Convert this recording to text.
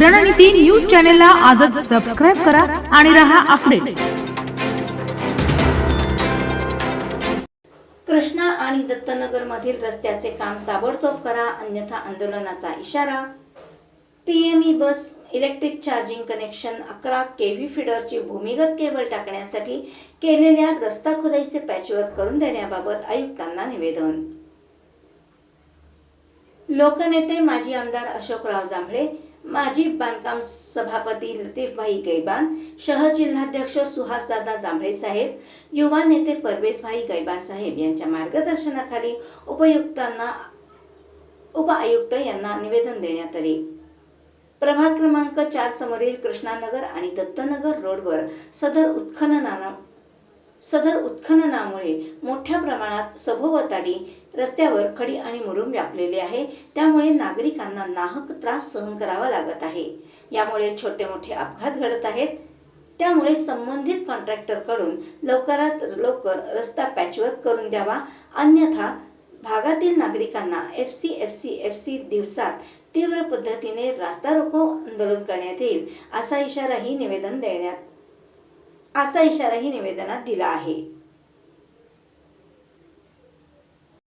रणनीती न्यूज चॅनलला आजच सबस्क्राईब करा आणि रहा अपडेट कृष्णा आणि दत्तनगरमधील रस्त्याचे काम ताबडतोब करा अन्यथा आंदोलनाचा इशारा. PME bus electric charging connection अकरा केव्ही फिडरची भूमिगत केबल टाकण्यासाठी केलेल्या रस्ता खोदाईचे पॅचवर्क करून देण्याबाबत आयुक्तांना निवेदन. लोकनेते माजी आमदार अशोकराव जांभळे माजी बांधकाम सभापती लतीफभाई गैबान शहर जिल्हाध्यक्ष सुहासदादा जांभळे साहेब युवा नेते परवेशभाई गैबान साहेब यांच्या मार्गदर्शनाखाली उपयुक्तांना उपआयुक्त यांना निवेदन देण्यात आले. प्रभाग क्रमांक चार समोरील कृष्णानगर आणि दत्तनगर रोडवर सदर उत्खननानं सदर उत्खननामुळे मोठ्या प्रमाणात सभोवताली रस्त्यावर खडी आणि मुरुम व्यापलेले आहे. त्यामुळे नागरिकांना नाहक त्रास सहन करावा लागत आहे. यामुळे छोटे मोठे अपघात घडत आहेत. त्यामुळे संबंधित कॉन्ट्रॅक्टरकडून लवकरात लवकर रस्ता पॅचवर्क करून द्यावा. अन्यथा भागातील नागरिकांना F C F C F C दिवसात तीव्र पद्धतीने रास्ता रोको आंदोलन करण्यात येईल असा इशाराही निवेदन देण्यात असा इशाराही निवेदनात दिला आहे.